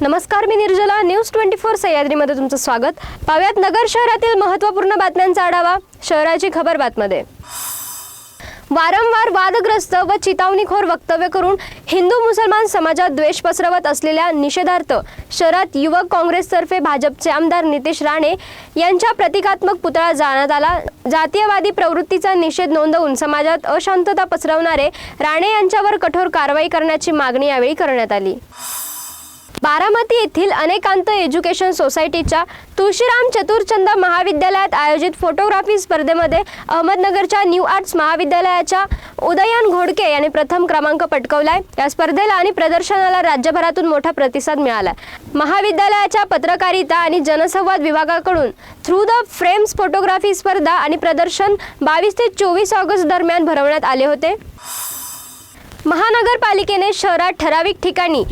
नमस्कार मी Nirjala. News twenty four सह्याद्रीमध्ये तुमचं स्वागत. पाव्यात नगर शहरातील महत्त्वपूर्ण बातम्यांचा आढावा. शहराची खबर बातमध्ये. वारंवार वादग्रस्त व चितावणीखोर वक्तव्य करून हिंदू मुसलमान समाजात द्वेष पसरवत असलेल्या निषेधार्थ शहरात युवक काँग्रेसतर्फे भाजपचे आमदार नितेश राणे यांच्या प्रतिकात्मक पुतळा जाण्यात आला. जातीयवादी प्रवृत्तीचा निषेध नोंदवून समाजात अशांतता पसरवणारे राणे यांच्यावर कठोर कारवाई करण्याची मागणी यावेळी करण्यात आली. बारामती येथील अनेकांत एज्युकेशन सोसायटीच्या तुळशीराम चतुरचंद महाविद्यालयात आयोजित फोटोग्राफी स्पर्धेमध्ये अहमदनगरच्या न्यू आर्ट्स महाविद्यालयाच्या उदयन घोडके यांनी प्रथम क्रमांक पटकवलाय. या स्पर्धेला आणि प्रदर्शनाला राज्यभरातून मोठा प्रतिसाद मिळाला महाविद्यालयाच्या पत्रकारिता आणि जनसंवाद विभागाकडून थ्रू द फ्रेम्स फोटोग्राफी स्पर्धा आणि प्रदर्शन बावीस ते चोवीस ऑगस्ट दरम्यान भरवण्यात आले होते. महानगरपालिकेने शहरात ठराविक ठिकाणी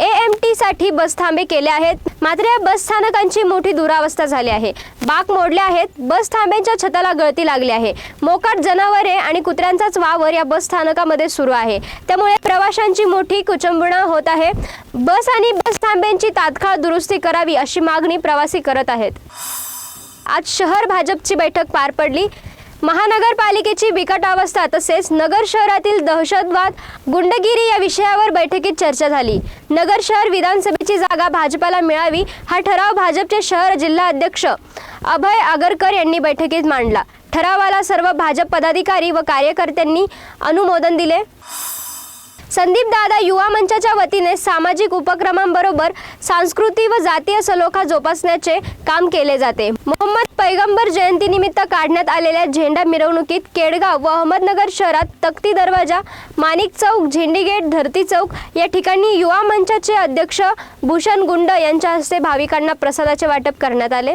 ए एम टी साठी बस थांबे केले आहेत. मात्र या बस स्थानकांची मोठी दुरावस्था झाली आहे. बाक मोडले आहेत. बस थांब्यांच्या छताला गळती लागली आहे. मोकाट जनावरे आणि कुत्र्यांचाच वावर या बस स्थानकामध्ये सुरू आहे. त्यामुळे प्रवाशांची मोठी कुचंबणा होत आहे. बस आणि बस थांब्यांची तात्काळ दुरुस्ती करावी अशी मागणी प्रवासी करत आहेत. आज शहर भाजपची बैठक पार पडली. महानगरपालिकेची बिकट अवस्था तसेच नगर शहरातील दहशतवाद गुंडगिरी या विषयावर बैठकीत चर्चा झाली. नगर शहर विधानसभेची जागा भाजपाला मिळावी हा ठराव भाजपचे शहर जिल्हा अध्यक्ष अभय आगरकर यांनी बैठकीत मांडला. ठरावाला सर्व भाजप पदाधिकारी व कार्यकर्त्यांनी अनुमोदन दिले. संदीप दादा युवा मंचाच्या वतीने सामाजिक उपक्रमांबरोबर सांस्कृतिक व जातीय सलोखा जोपासण्याचे काम केले जाते. मोहम्मद पैगंबर जयंतीनिमित्त काढण्यात आलेल्या झेंडा मिरवणुकीत केडगाव व अहमदनगर शहरात तक्ती दरवाजा माणिक चौक झेंडी गेट धरती चौक या ठिकाणी युवा मंचाचे अध्यक्ष भूषण गुंड यांच्या हस्ते भाविकांना प्रसादाचे वाटप करण्यात आले.